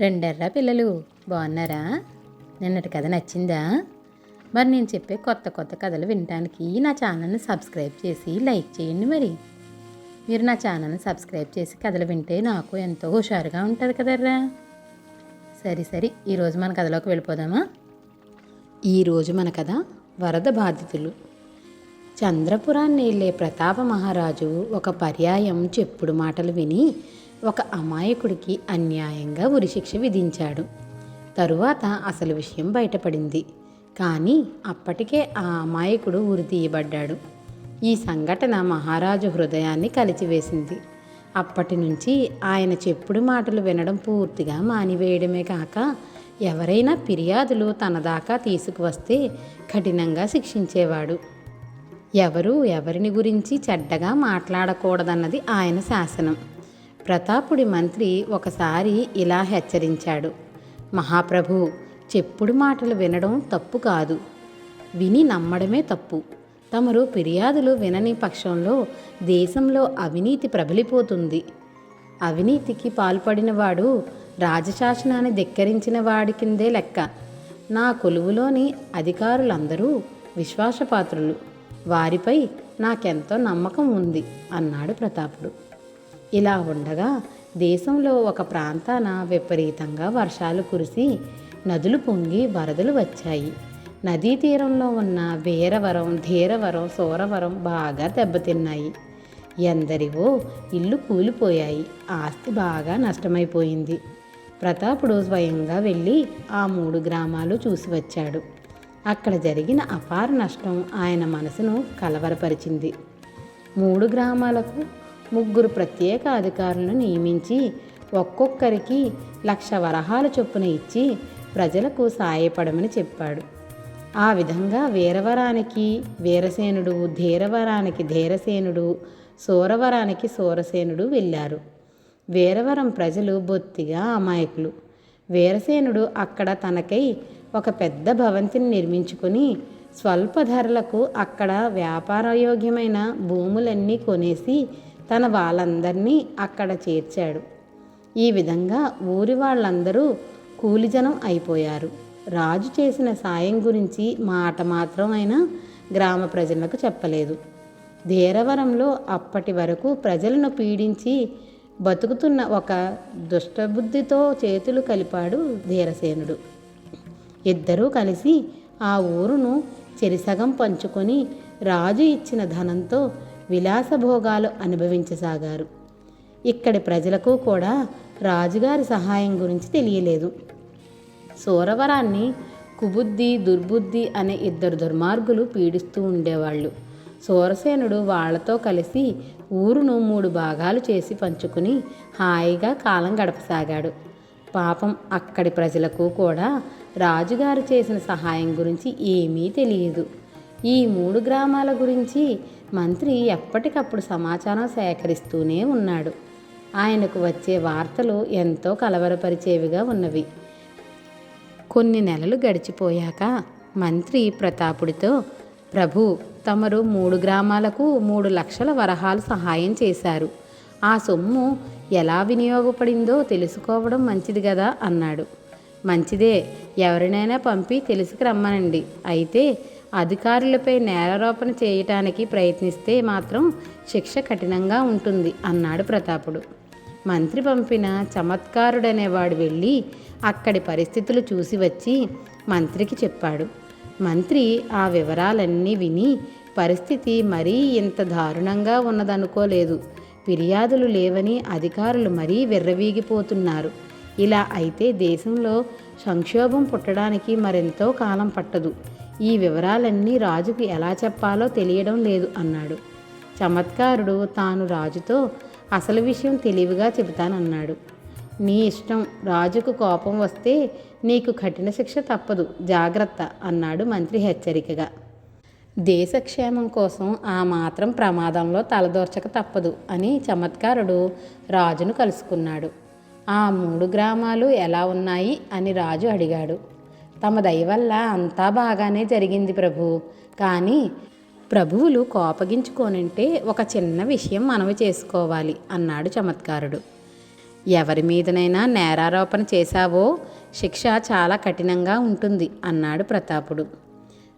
రెండర్రా పిల్లలు? బాగున్నారా? నిన్నటి కథ నచ్చిందా? మరి నేను చెప్పే కొత్త కొత్త కథలు వినడానికి నా ఛానల్ని సబ్స్క్రైబ్ చేసి లైక్ చేయండి మరి. మీరు నా ఛానల్ని సబ్స్క్రైబ్ చేసి కథలు వింటే నాకు ఎంతో హుషారుగా ఉంటుంది కదర్రా. సరే సరే ఈరోజు మన కథలోకి వెళ్ళిపోదామా? ఈరోజు మన కథ వరద బాధితులు. చంద్రపురాన్ని వెళ్ళే ప్రతాప మహారాజు ఒక పర్యాయం చెప్పుడు మాటలు విని ఒక అమాయకుడికి అన్యాయంగా ఉరిశిక్ష విధించాడు. తరువాత అసలు విషయం బయటపడింది. కానీ అప్పటికే ఆ అమాయకుడు ఉరి తీయబడ్డాడు. ఈ సంఘటన మహారాజు హృదయాన్ని కలిచివేసింది. అప్పటి నుంచి ఆయన చెప్పుడు మాటలు వినడం పూర్తిగా మానివేయడమే కాక ఎవరైనా ఫిర్యాదులు తన దాకా తీసుకువస్తే కఠినంగా శిక్షించేవాడు. ఎవరు ఎవరిని గురించి చెడ్డగా మాట్లాడకూడదన్నది ఆయన శాసనం. ప్రతాపుడి మంత్రి ఒకసారి ఇలా హెచ్చరించాడు. మహాప్రభు చెప్పుడు మాటలు వినడం తప్పు కాదు. విని నమ్మడమే తప్పు. తమరు ఫిర్యాదులు వినని పక్షంలో దేశంలో అవినీతి ప్రబలిపోతుంది. అవినీతికి పాల్పడినవాడు రాజశాసనాన్ని ధిక్కరించిన వాడి కిందే లెక్క. నా కొలువులోని అధికారులందరూ విశ్వాసపాత్రులు. వారిపై నాకెంతో నమ్మకం ఉంది అన్నాడు ప్రతాపుడు. ఇలా ఉండగా దేశంలో ఒక ప్రాంతాన విపరీతంగా వర్షాలు కురిసి నదులు పొంగి వరదలు వచ్చాయి. నదీ తీరంలో ఉన్న వీరవరం ధీరవరం సూరవరం బాగా దెబ్బతిన్నాయి. ఎందరివో ఇల్లు కూలిపోయాయి. ఆస్తి బాగా నష్టమైపోయింది. ప్రతాపుడు స్వయంగా వెళ్ళి ఆ మూడు గ్రామాలు చూసి వచ్చాడు. అక్కడ జరిగిన అపార నష్టం ఆయన మనసును కలవరపరిచింది. మూడు గ్రామాలకు ముగ్గురు ప్రత్యేక అధికారులను నియమించి ఒక్కొక్కరికి లక్ష వరహాల చొప్పున ఇచ్చి ప్రజలకు సాయపడమని చెప్పాడు. ఆ విధంగా వీరవరానికి వీరసేనుడు ధీరవరానికి ధీరసేనుడు సూరవరానికి సూరసేనుడు వెళ్ళారు. వీరవరం ప్రజలు బొత్తిగా అమాయకులు. వీరసేనుడు అక్కడ తనకై ఒక పెద్ద భవంతిని నిర్మించుకొని స్వల్ప ధరలకు అక్కడ వ్యాపారయోగ్యమైన భూములన్నీ కొనేసి తన వాళ్ళందరినీ అక్కడ చేర్చాడు. ఈ విధంగా ఊరి వాళ్ళందరూ కూలిజనం అయిపోయారు. రాజు చేసిన సాయం గురించి మాట మాత్రం అయినా గ్రామ ప్రజలకు చెప్పలేదు. ధీరవరంలో అప్పటి వరకు ప్రజలను పీడించి బతుకుతున్న ఒక దుష్టబుద్ధితో చేతులు కలిపాడు ధీరసేనుడు. ఇద్దరూ కలిసి ఆ ఊరును చెరిసగం పంచుకొని రాజు ఇచ్చిన ధనంతో విలాసభోగాలు అనుభవించసాగారు. ఇక్కడి ప్రజలకు కూడా రాజుగారి సహాయం గురించి తెలియలేదు. సూరవరాన్ని కుబుద్ధి దుర్బుద్ధి అనే ఇద్దరు దుర్మార్గులు పీడిస్తూ ఉండేవాళ్ళు. సూరసేనుడు వాళ్ళతో కలిసి ఊరును మూడు భాగాలు చేసి పంచుకుని హాయిగా కాలం గడపసాగాడు. పాపం అక్కడి ప్రజలకు కూడా రాజుగారు చేసిన సహాయం గురించి ఏమీ తెలియదు. ఈ మూడు గ్రామాల గురించి మంత్రి ఎప్పటికప్పుడు సమాచారం సేకరిస్తూనే ఉన్నాడు. ఆయనకు వచ్చే వార్తలు ఎంతో కలవరపరిచేవిగా ఉన్నవి. కొన్ని నెలలు గడిచిపోయాక మంత్రి ప్రతాపుడితో ప్రభు తమరు మూడు గ్రామాలకు మూడు లక్షల వరహాలు సహాయం చేశారు. ఆ సొమ్ము ఎలా వినియోగపడిందో తెలుసుకోవడం మంచిది కదా అన్నాడు. మంచిదే. ఎవరినైనా పంపి తెలుసుకురమ్మనండి. అయితే అధికారులపై నేరారోపణ చేయటానికి ప్రయత్నిస్తే మాత్రం శిక్ష కఠినంగా ఉంటుంది అన్నాడు ప్రతాపుడు. మంత్రి పంపిన చమత్కారుడనేవాడు వెళ్ళి అక్కడి పరిస్థితులు చూసి వచ్చి మంత్రికి చెప్పాడు. మంత్రి ఆ వివరాలన్నీ విని పరిస్థితి మరీ ఇంత దారుణంగా ఉన్నదనుకోలేదు. ఫిర్యాదులు లేవని అధికారులు మరీ విర్రవీగిపోతున్నారు. ఇలా అయితే దేశంలో సంక్షోభం పుట్టడానికి మరెంతో కాలం పట్టదు. ఈ వివరాలన్నీ రాజుకు ఎలా చెప్పాలో తెలియడం లేదు అన్నాడు. చమత్కారుడు తాను రాజుతో అసలు విషయం తెలివిగా చెబుతానన్నాడు. నీ ఇష్టం రాజుకు కోపం వస్తే నీకు కఠిన శిక్ష తప్పదు జాగ్రత్త అన్నాడు మంత్రి హెచ్చరికగా. దేశక్షేమం కోసం ఆ మాత్రం ప్రమాదంలో తలదోర్చక తప్పదు అని చమత్కారుడు రాజును కలుసుకున్నాడు. ఆ మూడు గ్రామాలు ఎలా ఉన్నాయి అని రాజు అడిగాడు. తమ దయ వల్ల అంతా బాగానే జరిగింది ప్రభు. కానీ ప్రభువులు కోపగించుకోనంటే ఒక చిన్న విషయం మనవి చేసుకోవాలి అన్నాడు చమత్కారుడు. ఎవరి మీదనైనా నేరారోపణ చేశావో శిక్ష చాలా కఠినంగా ఉంటుంది అన్నాడు ప్రతాపుడు.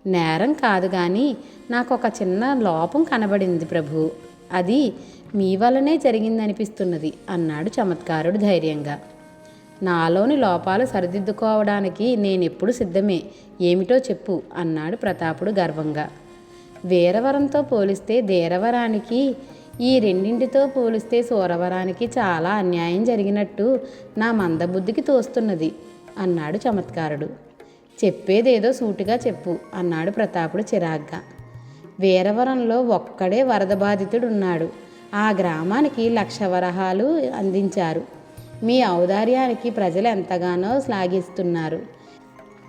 నేరం కాదు కానీ నాకు ఒక చిన్న లోపం కనబడింది ప్రభు. అది మీ వల్లనే జరిగిందనిపిస్తున్నది అన్నాడు చమత్కారుడు ధైర్యంగా. నాలోని లోపాలు సరిదిద్దుకోవడానికి నేనెప్పుడు సిద్ధమే. ఏమిటో చెప్పు అన్నాడు ప్రతాపుడు గర్వంగా. వీరవరంతో పోలిస్తే ధీరవరానికి ఈ రెండింటితో పోలిస్తే సూరవరానికి చాలా అన్యాయం జరిగినట్టు నా మందబుద్ధికి తోస్తున్నది అన్నాడు చమత్కారుడు. చెప్పేదేదో సూటిగా చెప్పు అన్నాడు ప్రతాపుడు చిరాగ్గా. వీరవరంలో ఒక్కడే వరద బాధితుడున్నాడు. ఆ గ్రామానికి లక్ష వరహాలు అందించారు. మీ ఔదార్యానికి ప్రజలు ఎంతగానో శ్లాఘిస్తున్నారు.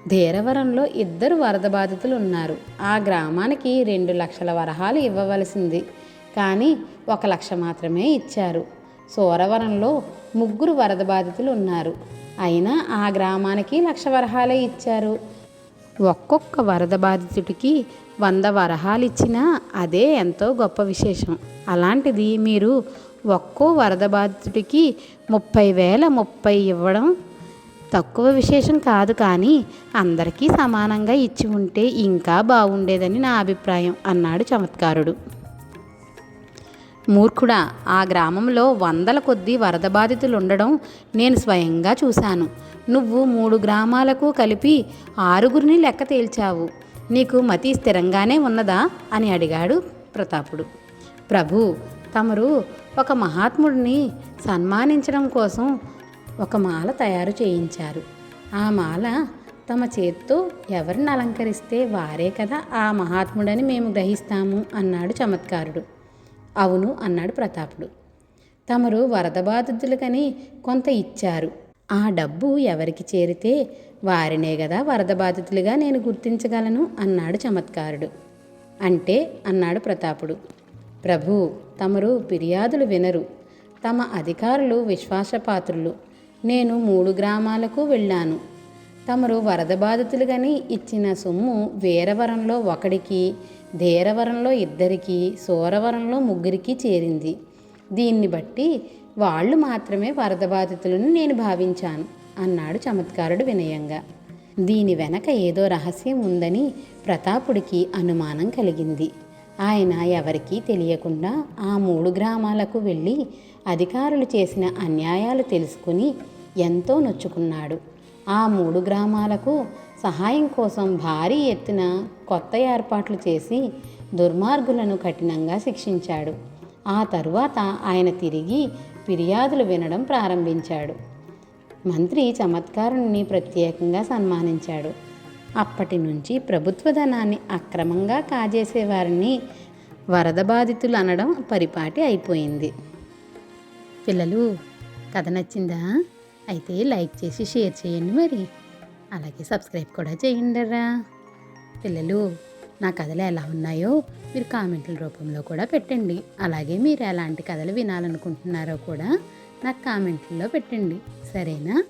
ధీరవరంలో ఇద్దరు వరద బాధితులు ఉన్నారు ఆ గ్రామానికి రెండు లక్షల వరహాలు ఇవ్వవలసింది. కానీ ఒక లక్ష మాత్రమే ఇచ్చారు. సూరవరంలో ముగ్గురు వరద బాధితులు ఉన్నారు అయినా ఆ గ్రామానికి లక్ష వరహాలే ఇచ్చారు. ఒక్కొక్క వరద బాధితుడికి వంద వరహాలు ఇచ్చినా అదే ఎంతో గొప్ప విశేషం. అలాంటిది మీరు ఒక్కో వరద బాధితుడికి ముప్పై వేల ముప్పై ఇవ్వడం తక్కువ విశేషం కాదు కానీ అందరికీ సమానంగా ఇచ్చి ఉంటే ఇంకా బాగుండేదని నా అభిప్రాయం అన్నాడు చమత్కారుడు. మూర్ఖుడా ఆ గ్రామంలో వందల కొద్దీ వరద బాధితులు ఉండడం నేను స్వయంగా చూశాను. నువ్వు మూడు గ్రామాలకు కలిపి ఆరుగురిని లెక్క తేల్చావు. నీకు మతి స్థిరంగానే ఉన్నదా? అని అడిగాడు ప్రతాపుడు. ప్రభు తమరు ఒక మహాత్ముడిని సన్మానించడం కోసం ఒక మాల తయారు చేయించారు. ఆ మాల తమ చేత్తో ఎవరిని అలంకరిస్తే వారే కదా ఆ మహాత్ముడని మేము గ్రహిస్తాము అన్నాడు చమత్కారుడు. అవును అన్నాడు ప్రతాపుడు. తమరు వరద బాధితులకని కొంత ఇచ్చారు. ఆ డబ్బు ఎవరికి చేరితే వారినే కదా వరద బాధితులుగా నేను గుర్తించగలను అన్నాడు చమత్కారుడు. అంటే అన్నాడు ప్రతాపుడు. ప్రభు తమరు ఫిర్యాదులు వినరు. తమ అధికారులు విశ్వాసపాత్రులు. నేను మూడు గ్రామాలకు వెళ్ళాను. తమరు వరద బాధితులుగాని ఇచ్చిన సొమ్ము వీరవరంలో ఒకడికి ధీరవరంలో ఇద్దరికి సూరవరంలో ముగ్గురికి చేరింది. దీన్ని బట్టి వాళ్ళు మాత్రమే వరద బాధితులను నేను భావించాను అన్నాడు చమత్కారుడు వినయంగా. దీని వెనక ఏదో రహస్యం ఉందని ప్రతాపుడికి అనుమానం కలిగింది. ఆయన ఎవరికీ తెలియకుండా ఆ మూడు గ్రామాలకు వెళ్ళి అధికారులు చేసిన అన్యాయాలు తెలుసుకుని ఎంతో నొచ్చుకున్నాడు. ఆ మూడు గ్రామాలకు సహాయం కోసం భారీ ఎత్తున కొత్త ఏర్పాట్లు చేసి దుర్మార్గులను కఠినంగా శిక్షించాడు. ఆ తరువాత ఆయన తిరిగి ఫిర్యాదులు వినడం ప్రారంభించాడు. మంత్రి చమత్కారుణ్ణి ప్రత్యేకంగా సన్మానించాడు. అప్పటి నుంచి ప్రభుత్వ ధనాన్ని అక్రమంగా కాజేసేవారిని వరద బాధితులు అనడం పరిపాటి అయిపోయింది. పిల్లలు కథ నచ్చిందా? అయితే లైక్ చేసి షేర్ చేయండి మరి. అలాగే సబ్స్క్రైబ్ కూడా చేయండిరా పిల్లలు నా కథలు ఎలా ఉన్నాయో మీరు కామెంట్ల రూపంలో కూడా పెట్టండి. అలాగే మీరు ఎలాంటి కథలు వినాలనుకుంటున్నారో కూడా నాకు కామెంట్లలో పెట్టండి. సరేనా?